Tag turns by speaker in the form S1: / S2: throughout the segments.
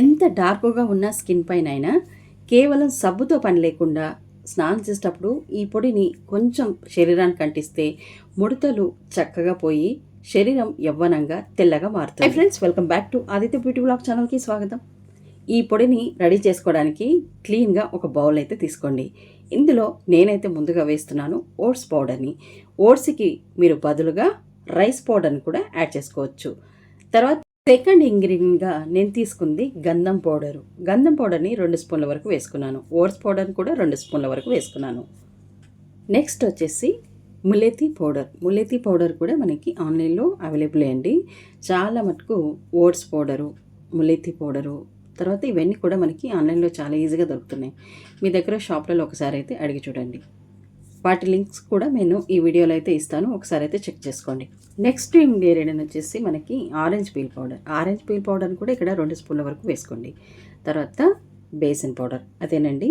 S1: ఎంత డార్క్గా ఉన్న స్కిన్ పైన అయినా కేవలం సబ్బుతో పని లేకుండా స్నానం చేసేటప్పుడు ఈ పొడిని కొంచెం శరీరానికి అంటిస్తే ముడతలు చక్కగా పోయి శరీరం యవ్వనంగా తెల్లగా మారుతుంది. Friends welcome back to Aditya beauty blog ఛానల్కి స్వాగతం. ఈ పొడిని రెడీ చేసుకోవడానికి క్లీన్గా ఒక బౌల్ అయితే తీసుకోండి. ఇందులో నేనైతే ముందుగా వేస్తున్నాను ఓట్స్ పౌడర్ని. ఓట్స్కి మీరు బదులుగా రైస్ పౌడర్ని కూడా యాడ్ చేసుకోవచ్చు. తర్వాత సెకండ్ ఇంగ్రీడియంట్గా నేను తీసుకుంది గంధం పౌడరు. గంధం పౌడర్ని రెండు స్పూన్ల వరకు వేసుకున్నాను. ఓట్స్ పౌడర్ని కూడా రెండు స్పూన్ల వరకు వేసుకున్నాను. నెక్స్ట్ వచ్చేసి ములేతి పౌడర్. ములేతి పౌడర్ కూడా మనకి ఆన్లైన్లో అవైలబుల్ అండి. చాలా మటుకు ఓట్స్ పౌడరు ములేతి పౌడరు తర్వాత ఇవన్నీ కూడా మనకి ఆన్లైన్లో చాలా ఈజీగా దొరుకుతున్నాయి. మీ దగ్గర షాప్లలో ఒకసారి అయితే అడిగి చూడండి. వాటి లింక్స్ కూడా నేను ఈ వీడియోలో అయితే ఇస్తాను. ఒకసారి అయితే చెక్ చేసుకోండి. నెక్స్ట్ ఇంగ్రీడియంట్ వచ్చేసి మనకి orange peel powder. Orange peel powder కూడా ఇక్కడ రెండు స్పూన్ల వరకు వేసుకోండి. తర్వాత బేసన్ పౌడర్. అదేనండి.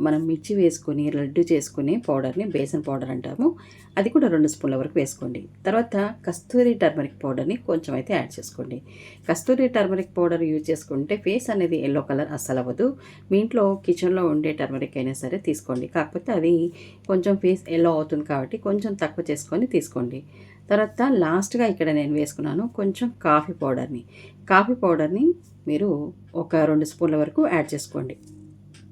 S1: మనం మిర్చి వేసుకొని లడ్డు చేసుకునే పౌడర్ని బేసన్ పౌడర్ అంటాము. అది కూడా రెండు స్పూన్ల వరకు వేసుకోండి. తర్వాత కస్తూరి టర్మరిక్ పౌడర్ని కొంచెం అయితే యాడ్ చేసుకోండి. కస్తూరి టర్మరిక్ పౌడర్ యూజ్ చేసుకుంటే ఫేస్ అనేది ఎల్లో కలర్ అస్సలు అవ్వదు. మీ ఇంట్లో కిచెన్లో ఉండే టర్మరిక్ అయినా సరే తీసుకోండి. కాకపోతే అది కొంచెం ఫేస్ ఎల్లో అవుతుంది కాబట్టి కొంచెం తక్కువ చేసుకొని తీసుకోండి. తర్వాత లాస్ట్గా ఇక్కడ నేను వేసుకున్నాను కొంచెం కాఫీ పౌడర్ని. కాఫీ పౌడర్ని మీరు ఒక రెండు స్పూన్ల వరకు యాడ్ చేసుకోండి.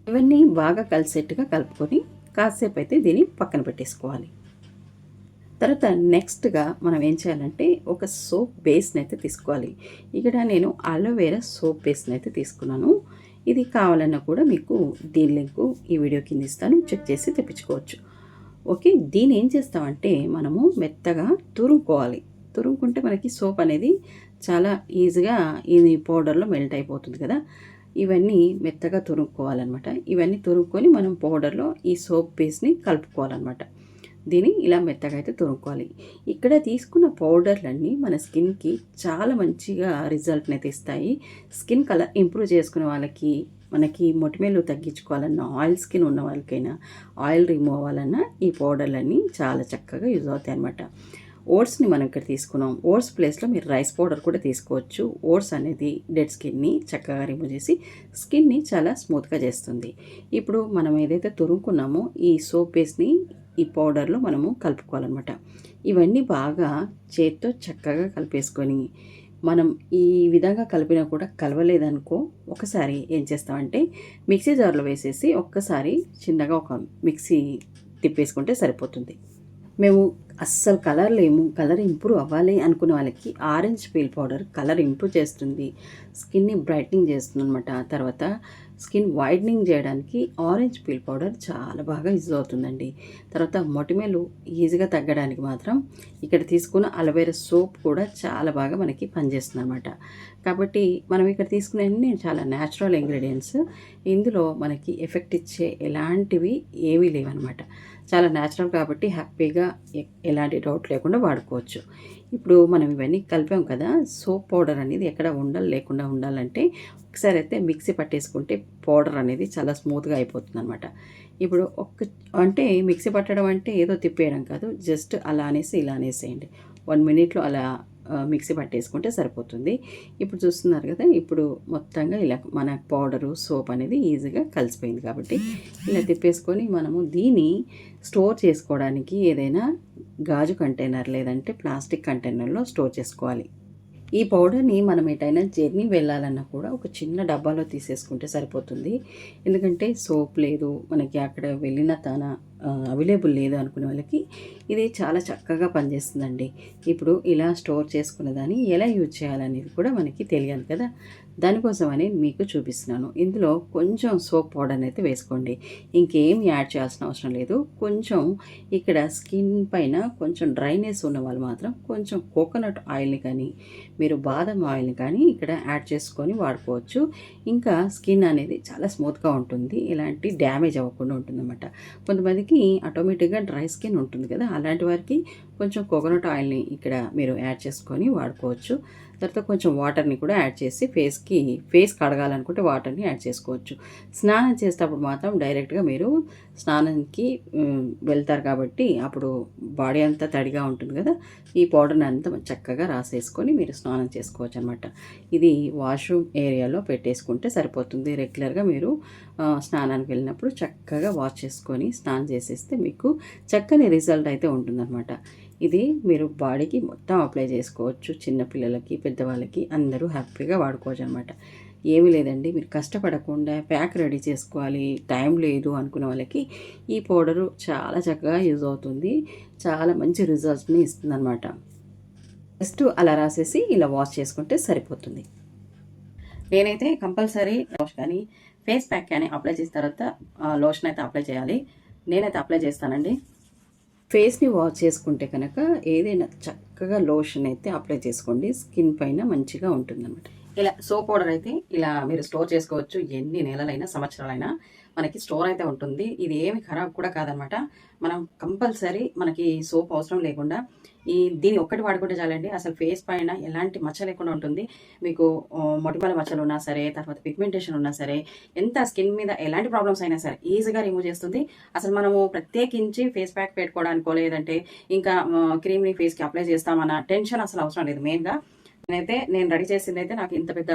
S1: ఇవన్నీ బాగా కలిసేట్టుగా కలుపుకొని కాసేపు అయితే దీన్ని పక్కన పెట్టేసుకోవాలి. తర్వాత నెక్స్ట్గా మనం ఏం చేయాలంటే ఒక సోప్ బేస్ని అయితే తీసుకోవాలి. ఇక్కడ నేను అలోవేరా సోప్ బేస్ని అయితే తీసుకున్నాను. ఇది కావాలన్నా కూడా మీకు దీని లింకు ఈ వీడియో కింద ఇస్తాను. చెక్ చేసి తెప్పించుకోవచ్చు. ఓకే దీన్ని ఏం చేస్తామంటే మనము మెత్తగా తురుముకోవాలి. తురుముకుంటే మనకి సోప్ అనేది చాలా ఈజీగా ఈ పౌడర్లో మెల్ట్ అయిపోతుంది కదా. ఇవన్నీ మెత్తగా తురుముకోవాలన్నమాట. ఇవన్నీ తురుముకొని మనం పౌడర్లో ఈ సోప్ పేస్ట్ని కలుపుకోవాలన్నమాట. దీన్ని ఇలా మెత్తగా అయితే తురుముకోవాలి. ఇక్కడ తీసుకున్న పౌడర్లన్నీ మన స్కిన్కి చాలా మంచిగా రిజల్ట్ని అయితే ఇస్తాయి. స్కిన్ కలర్ ఇంప్రూవ్ చేసుకునే వాళ్ళకి మనకి మొటిమేలు తగ్గించుకోవాలన్నా ఆయిల్ స్కిన్ ఉన్న వాళ్ళకైనా ఆయిల్ రిమూవ్ అవ్వాలన్నా ఈ పౌడర్లన్నీ చాలా చక్కగా యూజ్ అవుతాయి అన్నమాట ఓట్స్ని మనం ఇక్కడ తీసుకున్నాం. ఓట్స్ ప్లేస్లో మీరు రైస్ పౌడర్ కూడా తీసుకోవచ్చు. ఓట్స్ అనేది డెడ్ స్కిన్ని చక్కగా రిమూవ్ చేసి స్కిన్ని చాలా స్మూత్గా చేస్తుంది. ఇప్పుడు మనం ఏదైతే తురుముకున్నామో ఈ సోప్ పేస్ట్ని ఈ పౌడర్లో మనము కలుపుకోవాలన్నమాట. ఇవన్నీ బాగా చేతితో చక్కగా కలిపేసుకొని మనం ఈ విధంగా కలిపినా కూడా కలవలేదనుకో ఒకసారి ఏం చేస్తామంటే మిక్సీ జార్లో వేసేసి ఒక్కసారి చిన్నగా ఒక మిక్సీ తిప్పేసుకుంటే సరిపోతుంది. మేము అస్సలు కలర్ లేము కలర్ ఇంప్రూవ్ అవ్వాలి అనుకునే వాళ్ళకి orange peel powder colour improve చేస్తుంది. స్కిన్ని బ్రైట్నింగ్ చేస్తుంది అనమాట తర్వాత స్కిన్ వైడనింగ్ చేయడానికి ఆరెంజ్ పీల్ పౌడర్ చాలా బాగా యూజ్ అవుతుందండి. తర్వాత మొటిమేలు ఈజీగా తగ్గడానికి మాత్రం ఇక్కడ తీసుకున్న అలోవేరా సోప్ కూడా చాలా బాగా మనకి పనిచేస్తుంది అనమాట కాబట్టి మనం ఇక్కడ తీసుకునే చాలా న్యాచురల్ ఇంగ్రీడియంట్స్ ఇందులో మనకి ఎఫెక్ట్ ఇచ్చే ఎలాంటివి ఏవీ లేవన్నమాట. చాలా న్యాచురల్ కాబట్టి హ్యాపీగా ఎలాంటి డౌట్ లేకుండా వాడుకోవచ్చు. ఇప్పుడు మనం ఇవన్నీ కలిపాం కదా సోప్ పౌడర్ అనేది ఎక్కడ ఉండాలి లేకుండా ఉండాలంటే ఒకసారి అయితే మిక్సీ పట్టేసుకుంటే పౌడర్ అనేది చాలా స్మూత్గా అయిపోతుంది అనమాట ఇప్పుడు ఒక్క అంటే మిక్సీ పట్టడం అంటే ఏదో తిప్పేయడం కాదు జస్ట్ అలా అనేసి ఇలా అనేసేయండి. వన్ మినిట్లో అలా మిక్సీ పట్టేసుకుంటే సరిపోతుంది. ఇప్పుడు చూస్తున్నారు కదా ఇప్పుడు మొత్తంగా ఇలా మన పౌడరు సోప్ అనేది ఈజీగా కలిసిపోయింది కాబట్టి ఇలా తిప్పేసుకొని మనము దీన్ని స్టోర్ చేసుకోవడానికి ఏదైనా గాజు కంటైనర్ లేదంటే ప్లాస్టిక్ కంటైనర్లో స్టోర్ చేసుకోవాలి. ఈ పౌడర్ని మనం ఎటైనా జర్నీ వెళ్ళాలన్నా కూడా ఒక చిన్న డబ్బాలో తీసేసుకుంటే సరిపోతుంది. ఎందుకంటే సోప్ లేదు మనకి అక్కడ వెళ్ళిన తన అవైలబుల్ లేదు అనుకునే వాళ్ళకి ఇది చాలా చక్కగా పనిచేస్తుందండి. ఇప్పుడు ఇలా స్టోర్ చేసుకునే దాన్ని ఎలా యూజ్ చేయాలనేది కూడా మనకి తెలియాలి కదా. దానికోసమని మీకు చూపిస్తున్నాను. ఇందులో కొంచెం సోప్ పౌడర్ అయితే వేసుకోండి. ఇంకేం యాడ్ చేయాల్సిన అవసరం లేదు. కొంచెం ఇక్కడ స్కిన్ పైన కొంచెం డ్రైనెస్ ఉన్న వాళ్ళు మాత్రం కొంచెం కోకోనట్ ఆయిల్ని కానీ మీరు బాదం ఆయిల్ని కానీ ఇక్కడ యాడ్ చేసుకొని వాడుకోవచ్చు. ఇంకా స్కిన్ అనేది చాలా స్మూత్గా ఉంటుంది. ఇలాంటి డ్యామేజ్ అవ్వకుండా ఉంటుందన్నమాట. కొంతమందికి ఆటోమేటిక్గా డ్రై స్కిన్ ఉంటుంది కదా అలాంటి వారికి కొంచెం కోకోనట్ ఆయిల్ని ఇక్కడ మీరు యాడ్ చేసుకొని వాడుకోవచ్చు. తర్వాత కొంచెం వాటర్ని కూడా యాడ్ చేసి ఫేస్కి ఫేస్ కడగాలనుకుంటే వాటర్ని యాడ్ చేసుకోవచ్చు. స్నానం చేసేటప్పుడు మాత్రం డైరెక్ట్గా మీరు స్నానానికి వెళ్తారు కాబట్టి అప్పుడు బాడీ అంతా తడిగా ఉంటుంది కదా ఈ పౌడర్ని అంతా చక్కగా రాసేసుకొని మీరు స్నానం చేసుకోవచ్చు అనమాట ఇది వాష్రూమ్ ఏరియాలో పెట్టేసుకుంటే సరిపోతుంది. రెగ్యులర్గా మీరు స్నానానికి వెళ్ళినప్పుడు చక్కగా వాష్ చేసుకొని స్నానం చేసేస్తే మీకు చక్కని రిజల్ట్ అయితే ఉంటుందన్నమాట ఇది మీరు బాడీకి మొత్తం అప్లై చేసుకోవచ్చు. చిన్నపిల్లలకి పెద్దవాళ్ళకి అందరూ హ్యాపీగా వాడుకోవచ్చు అనమాట ఏమీ లేదండి. మీరు కష్టపడకుండా ప్యాక్ రెడీ చేసుకోవాలి. టైం లేదు అనుకునే వాళ్ళకి ఈ పౌడరు చాలా చక్కగా యూజ్ అవుతుంది. చాలా మంచి రిజల్ట్స్ని ఇస్తుంది అనమాట జస్ట్ అలా రాసేసి ఇలా వాష్ చేసుకుంటే సరిపోతుంది. నేనైతే కంపల్సరీ వాష్ కానీ ఫేస్ ప్యాక్ కానీ అప్లై చేసిన తర్వాత లోషన్ అయితే అప్లై చేయాలి. నేనైతే అప్లై చేస్తానండి. ఫేస్ని వాష్ చేసుకుంటే కనుక ఏదైనా చక్కగా లోషన్ అయితే అప్లై చేసుకోండి. స్కిన్ పైన మంచిగా ఉంటుందన్నమాట. ఇలా సోప్ పౌడర్ అయితే ఇలా మీరు స్టోర్ చేసుకోవచ్చు. ఎన్ని నెలలైనా సంవత్సరాలైనా. మనకి స్టోర్ అయితే ఉంటుంది. ఇది ఏమి ఖరాబ్ కూడా కాదనమాట. మనం కంపల్సరీ మనకి సోప్ అవసరం లేకుండా ఈ దీన్ని ఒక్కటి వాడుకుంటే చాలండి. అసలు ఫేస్ పైన ఎలాంటి మచ్చ లేకుండా ఉంటుంది. మీకు మొటిమల మచ్చలు ఉన్నా సరే తర్వాత పిగ్మెంటేషన్ ఉన్నా సరే ఎంత స్కిన్ మీద ఎలాంటి ప్రాబ్లమ్స్ అయినా సరే ఈజీగా రిమూవ్ చేస్తుంది. అసలు మనము ప్రత్యేకించి ఫేస్ ప్యాక్ పెట్టుకోవడానికో లేదంటే ఇంకా క్రీమ్ని ఫేస్కి అప్లై చేస్తామన్న టెన్షన్ అసలు అవసరం లేదు. మెయిన్గా నేనైతే నేను రెడీ చేసింది అయితే నాకు ఇంత పెద్ద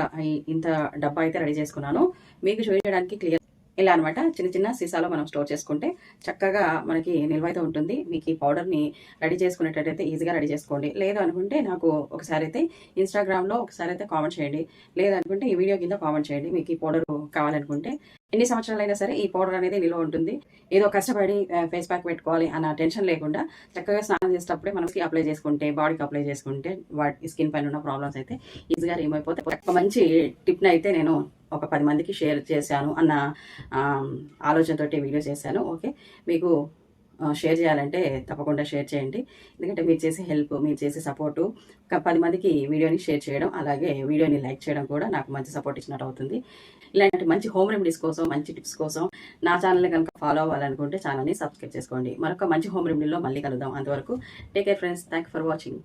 S1: ఇంత డబ్బా అయితే రెడీ చేసుకున్నాను. మీకు చూపించడానికి క్లియర్ ఇలా అనమాట చిన్న చిన్న సీసాలో మనం స్టోర్ చేసుకుంటే చక్కగా మనకి నిల్వ అయితే ఉంటుంది. మీకు ఈ పౌడర్ని రెడీ చేసుకునేటట్టయితే ఈజీగా రెడీ చేసుకోండి. లేదు అనుకుంటే నాకు ఒకసారి అయితే ఇన్స్టాగ్రామ్లో ఒకసారి అయితే కామెంట్ చేయండి. లేదనుకుంటే ఈ వీడియో కింద కామెంట్ చేయండి. మీకు ఈ పౌడర్ కావాలనుకుంటే ఎన్ని సంవత్సరాలైనా సరే ఈ పౌడర్ అనేది నిల్వ ఉంటుంది. ఏదో కష్టపడి ఫేస్ ప్యాక్ పెట్టుకోవాలి అన్న టెన్షన్ లేకుండా చక్కగా స్నానం చేసేటప్పుడే మనకి అప్లై చేసుకుంటే బాడీకి అప్లై చేసుకుంటే వాటి స్కిన్ పైన ఉన్న ప్రాబ్లమ్స్ అయితే ఈజీగా రిమూవ్ అయిపోతే ఒక మంచి టిప్ని అయితే నేను ఒక పది మందికి షేర్ చేశాను అన్న ఆలోచనతోటి వీడియో చేశాను. ఓకే? మీకు షేర్ చేయాలంటే తప్పకుండా షేర్ చేయండి. ఎందుకంటే మీరు చేసే హెల్ప్ మీరు చేసే సపోర్టు ఒక పది మందికి వీడియోని షేర్ చేయడం అలాగే వీడియోని లైక్ చేయడం కూడా నాకు మంచి సపోర్ట్ ఇచ్చినట్టు అవుతుంది ఇలాంటి మంచి హోమ్ రెమెడీస్ కోసం మంచి టిప్స్ కోసం నా ఛానల్ని కనుక ఫాలో అవ్వాలనుకుంటే ఛానల్ని సబ్స్క్రైబ్ చేసుకోండి. మరొక మంచి హోమ్ రెమెడీలో మళ్ళీ కలుద్దాం. అంతవరకు take care friends. Thank for watching.